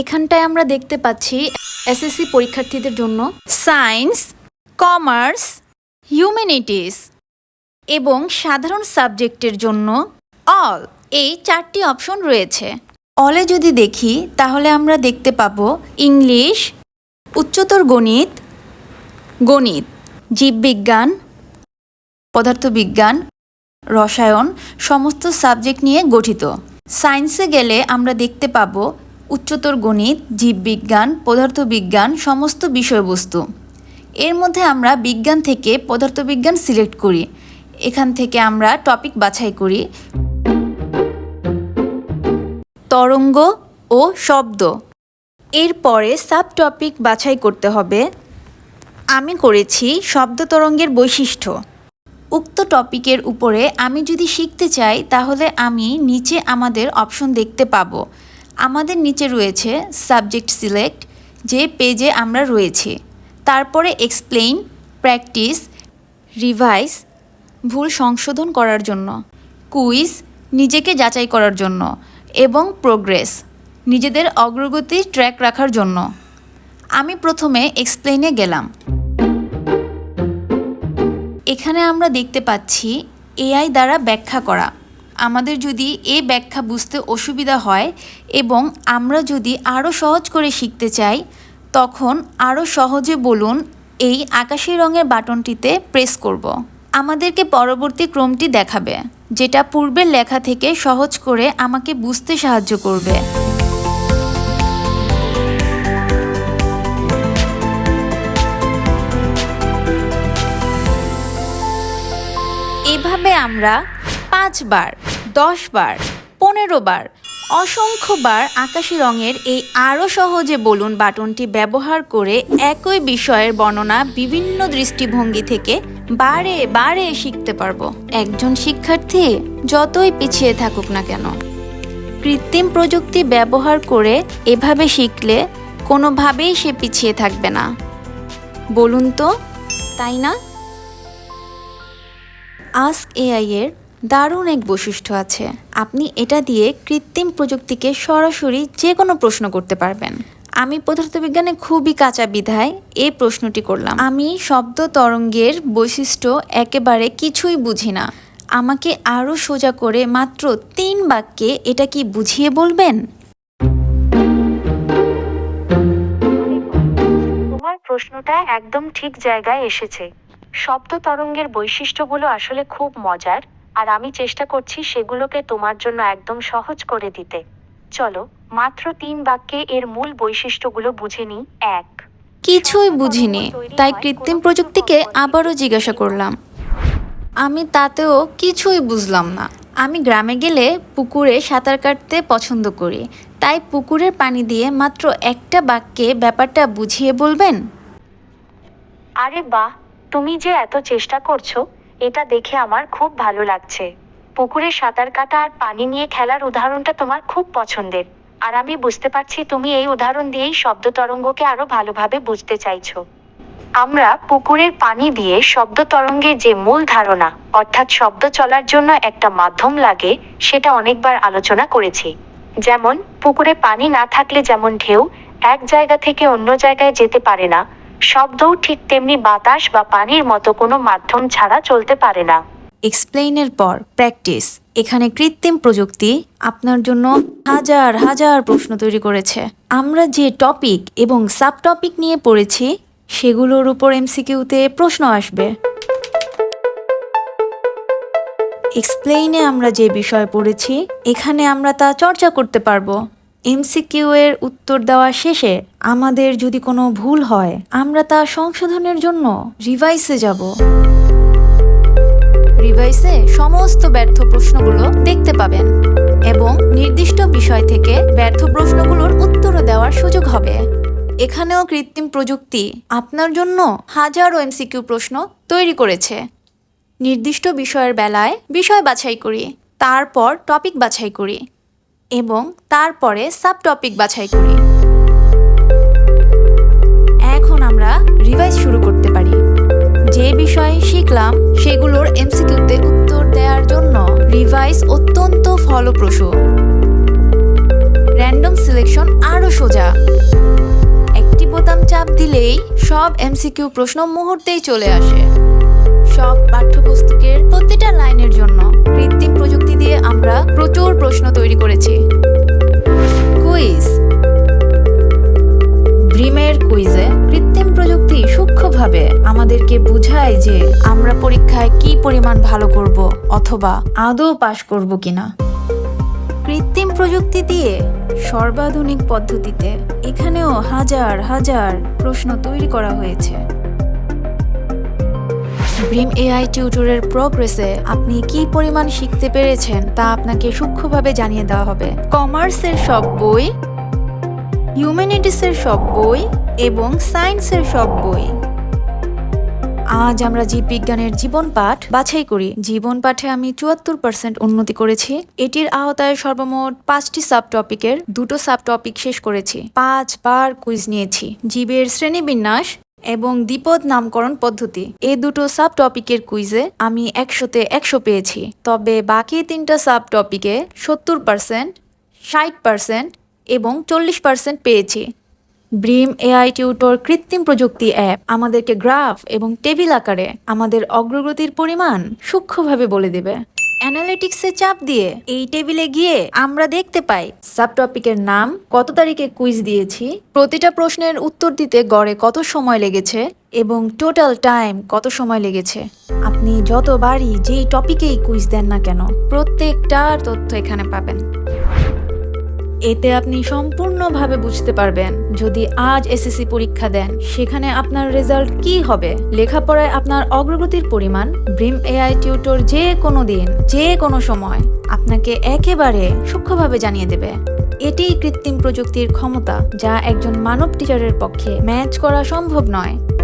এখানটায় আমরা দেখতে পাচ্ছি এসএসসি পরীক্ষার্থীদের জন্য সায়েন্স, কমার্স, হিউম্যানিটিস এবং সাধারণ সাবজেক্টের জন্য অল। এই চারটি অপশন রয়েছে। অলে যদি দেখি, তাহলে আমরা দেখতে পাবো ইংলিশ, উচ্চতর গণিত গণিত, জীববিজ্ঞান, পদার্থবিজ্ঞান, রসায়ন, সমস্ত সাবজেক্ট নিয়ে গঠিত। সায়েন্সে গেলে আমরা দেখতে পাবো উচ্চতর গণিত, জীববিজ্ঞান, পদার্থবিজ্ঞান, সমস্ত বিষয়বস্তু। এর মধ্যে আমরা বিজ্ঞান থেকে পদার্থবিজ্ঞান সিলেক্ট করি। এখান থেকে আমরা টপিক বাছাই করি। তরঙ্গ ও শব্দ। এরপরে সাব টপিক বাছাই করতে হবে। আমি করেছি শব্দ তরঙ্গের বৈশিষ্ট্য। উক্ত টপিকের উপরে আমি যদি শিখতে চাই, তাহলে আমি নিচে আমাদের অপশন দেখতে পাবো। আমাদের নিচে রয়েছে সাবজেক্ট সিলেক্ট যে পেজে আমরা রয়েছি। তারপরে এক্সপ্লেইন প্র্যাকটিস রিভাইস ভুল সংশোধন করার জন্য কুইজ নিজেকে যাচাই করার জন্য এবং প্রোগ্রেস নিজেদের অগ্রগতি ট্র্যাক রাখার জন্য। আমি প্রথমে এক্সপ্লেইনে গেলাম। এখানে আমরা দেখতে পাচ্ছি এআই দ্বারা ব্যাখ্যা করা। আমাদের যদি এ ব্যাখ্যা বুঝতে অসুবিধা হয় এবং আমরা যদি আরও সহজ করে শিখতে চাই, তখন আরও সহজে বলুন এই আকাশি রঙের বাটনটিতে প্রেস করব। আমাদেরকে পরবর্তী ক্রমটি দেখাবে, যেটা পূর্বের লেখা থেকে সহজ করে আমাকে বুঝতে সাহায্য করবে এভাবে আমরা পাঁচবার দশবার পনেরো বার অসংখ্যবার আকাশি রঙের এই আরও সহজে বলুন বাটনটি ব্যবহার করে একই বিষয়ের বর্ণনা বিভিন্ন দৃষ্টিভঙ্গি থেকে বারে বারে শিখতে পারব। একজন শিক্ষার্থী যতই পিছিয়ে থাকুক না কেন, কৃত্রিম প্রযুক্তি ব্যবহার করে এভাবে শিখলে কোনোভাবেই সে পিছিয়ে থাকবে না। বলুন তো, তাই না? আস্ক এআই এর দারুণ এক বৈশিষ্ট্য আছে। আপনি এটা দিয়ে কৃত্রিম প্রযুক্তিকে সরাসরি যে কোনো প্রশ্ন করতে পারবেন। আমি পদার্থবিজ্ঞানে খুবই কাঁচা বিধায় এই প্রশ্নটি করলাম। আমি শব্দ তরঙ্গের বৈশিষ্ট্য একেবারে কিছুই বুঝি না। আমাকে আরও সোজা করে মাত্র তিন বাক্যে এটা কি বুঝিয়ে বলবেন? তোমার প্রশ্নটা একদম ঠিক জায়গায় এসেছে। শব্দ তরঙ্গের বৈশিষ্ট্যগুলো আসলে খুব মজার। আর আমি চেষ্টা করছি সেগুলোকে তোমার জন্য একদম সহজ করে দিতে। চলো মাত্র তিন বাক্যে এর মূল বৈশিষ্ট্যগুলো বুঝে নিই। এক। কিছুই বুঝিনি তাই কৃত্রিম প্রযুক্তিকে আবারও জিজ্ঞাসা করলাম। আমি তাতেও কিছুই বুঝলাম না। আমি গ্রামে গেলে পুকুরে সাঁতার কাটতে পছন্দ করি। তাই পুকুরের পানি দিয়ে মাত্র একটা বাক্যে ব্যাপারটা বুঝিয়ে বলবেন? আরে বাহ তুমি যে এত চেষ্টা করছ এটা দেখে আমার খুব ভালো লাগছে। পুকুরে সাঁতার কাটা আর পানি নিয়ে খেলার উদাহরণটা তোমার খুব পছন্দের। আর আমি বুঝতে পারছি তুমি এই উদাহরণ দিয়েই শব্দ তরঙ্গকে আরও ভালোভাবে বুঝতে চাইছো। আমরা পুকুরের পানি দিয়ে শব্দ তরঙ্গের যে মূল ধারণা, অর্থাৎ শব্দ চলার জন্য একটা মাধ্যম লাগে, সেটা অনেকবার আলোচনা করেছি। যেমন, পুকুরে পানি না থাকলে যেমন ঢেউ, এক জায়গা থেকে অন্য জায়গায় যেতে পারে না শব্দও ঠিক তেমনি বাতাস বা পানির মতো কোনো মাধ্যম ছাড়া চলতে পারে না। এক্সপ্লেইনের পর প্র্যাকটিস এখানে কৃত্রিম প্রযুক্তি আপনার জন্য হাজার হাজার প্রশ্ন তৈরি করেছে। আমরা যে টপিক এবং সাব টপিক নিয়ে পড়েছি, সেগুলোর উপর এমসিকিউতে প্রশ্ন আসবে। এক্সপ্লেইনে আমরা যে বিষয় পড়েছি, এখানে আমরা তা চর্চা করতে পারব। এমসিকিউ এর উত্তর দেওয়া শেষে আমাদের যদি কোনো ভুল হয়, আমরা তা সংশোধনের জন্য রিভাইসে যাব। রিভাইসে সমস্ত ব্যর্থ প্রশ্নগুলো দেখতে পাবেন এবং নির্দিষ্ট বিষয় থেকে ব্যর্থ প্রশ্নগুলোর উত্তরও দেওয়ার সুযোগ হবে। এখানেও কৃত্রিম প্রযুক্তি আপনার জন্য হাজারো এমসিকিউ প্রশ্ন তৈরি করেছে। নির্দিষ্ট বিষয়ের বেলায় বিষয় বাছাই করি, তারপর টপিক বাছাই করি। এবং তারপরে সাব টপিক বাছাই করি। এখন আমরা রিভাইজ শুরু করতে পারি। যে বিষয়ে শিখলাম সেগুলোর এমসিকিউতে উত্তর দেওয়ার জন্য রিভাইজ অত্যন্ত ফলপ্রসূ। র্যান্ডম সিলেকশন আরও সোজা। একটি বোতাম চাপ দিলেই সব এমসিকিউ প্রশ্ন মুহূর্তেই চলে আসে। সব পাঠ্যপুস্তকের বুঝায় যে আমরা পরীক্ষায় কি পরিমাণ ভালো করব অথবা আদৌ পাশ করব কিনা। কৃত্রিম প্রযুক্তি দিয়ে সর্বাধুনিক পদ্ধতিতে এখানেও হাজার হাজার প্রশ্ন তৈরি করা হয়েছে। ব্রিম এআই টিউটরের প্রোগ্রেসে আপনি কি পরিমাণ শিখতে পেরেছেন তা আপনাকে সূক্ষ্মভাবে জানিয়ে দেওয়া হবে। কমার্সের সব বই, হিউম্যানিটিসের সব বই এবং সায়েন্সের সব বই। আজ আমরা জীববিজ্ঞানের জীবন পাঠ বাছাই করি, জীবন পাঠে আমি চুয়াত্তর পার্সেন্ট উন্নতি করেছি। এটির আওতায় সর্বমোট পাঁচটি সাব টপিকের দুটো সাব টপিক শেষ করেছি। পাঁচ বার কুইজ নিয়েছি। জীবের শ্রেণীবিন্যাস এবং দ্বিপদ নামকরণ পদ্ধতি। এ দুটো সাব টপিকের কুইজে আমি একশোতে একশো পেয়েছি। তবে বাকি তিনটা সাব টপিকে সত্তর পার্সেন্ট ষাট পার্সেন্ট এবং চল্লিশ পার্সেন্ট পেয়েছি। ব্রিম এআই টিউটর কৃত্রিম প্রযুক্তি অ্যাপ আমাদেরকে গ্রাফ এবং টেবিল আকারে আমাদের অগ্রগতির পরিমাণ সূক্ষ্মভাবে বলে দেবে। অ্যানালিটিক্সে চাপ দিয়ে এই টেবিলে গিয়ে আমরা দেখতে পাই সাবটপিকের নাম, কত তারিখে কুইজ দিয়েছি, প্রতিটা প্রশ্নের উত্তর দিতে গড়ে কত সময় লেগেছে এবং টোটাল টাইম কত সময় লেগেছে। আপনি যতবারই যেই টপিকেই কুইজ দেন না কেন, প্রত্যেকটার তথ্য এখানে পাবেন। এতে আপনি সম্পূর্ণভাবে বুঝতে পারবেন যদি আজ এসএসসি পরীক্ষা দেন, সেখানে আপনার রেজাল্ট কি হবে? লেখাপড়ায় আপনার অগ্রগতির পরিমাণ, ব্রিম এআই টিউটর যে কোনো দিন, যে কোনো সময় আপনাকে একেবারে সূক্ষ্মভাবে জানিয়ে দেবে। এটিই কৃত্রিম প্রযুক্তির ক্ষমতা, যা একজন মানব টিচারের পক্ষে ম্যাচ করা সম্ভব নয়।